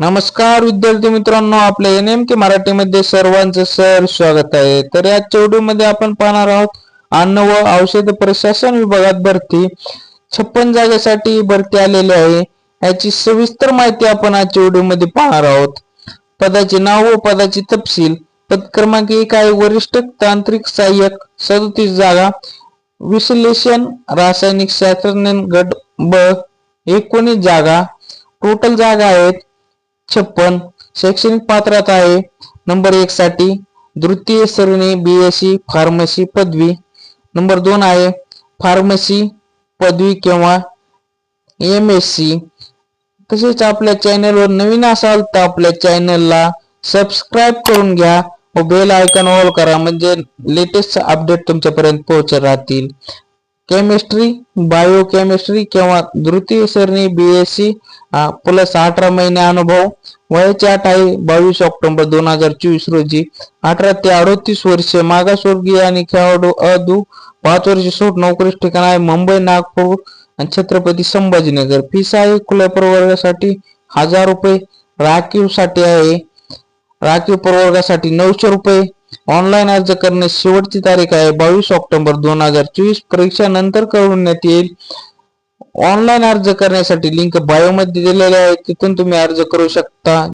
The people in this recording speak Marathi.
नमस्कार विद्यार्थी मित्रांनो आपल्या एन एम के मराठीमध्ये सर्वांचं सर स्वागत आहे. तर या व्हिडिओमध्ये आपण पाहणार आहोत अन्न व औषध प्रशासन विभागात भरती छप्पन जागेसाठी भरती आलेली आहे. याची सविस्तर माहिती आपण आजच्या व्हिडिओमध्ये पाहणार आहोत. पदाचे नाव व पदाची तपशील पद क्रमांक एक आहे वरिष्ठ तांत्रिक सहाय्यक सदतीस जागा विश्लेषण रासायनिक शास्त्रज्ञ गट ब एकोणीस जागा टोटल जागा आहेत छप्पन. शैक्षणिक पात्रता आहे. नंबर एक साठी द्वितीय श्रेणी बीएससी फार्मसी पदवी. नंबर दोन आहे फार्मसी पदवी किंवा एम एस सी तसेच आपल्या चॅनलवर नवीन असाल तर आपल्या चॅनलला सबस्क्राईब करून घ्या व बेल आयकॉन ऑल करा. म्हणजे लेटेस्ट अपडेट तुमच्यापर्यंत पोहोचत राहतील. केमिस्ट्री बायो केमिस्ट्री किंवा द्वितीय श्रेणी बीएससी प्लस अठरा महिने अनुभव. वयाची अट आहे बावीस ऑक्टोबर दोन हजार चोवीस रोजी अठरा ते अडोतीस वर्ष मागासवर्गीय आणि खेळाडू अदू पाच वर्ष सूट नोकरीस ठिकाण आहे मुंबई नागपूर आणि छत्रपती संभाजीनगर. फीस आहे खुल्या प्रवर्गासाठी हजार रुपये. राखीवसाठी आहे. राखीव प्रवर्गासाठी नऊशे रुपये. ऑनलाईन अर्ज करण्यास शेवटची तारीख आहे. बावीस ऑक्टोबर दोन हजार चोवीस. परीक्षा नंतर कळवण्यात येईल. ऑनलाईन अर्ज करण्यासाठी लिंक बायोमध्ये दिलेले आहे. तिथून तुम्ही अर्ज करू शकता.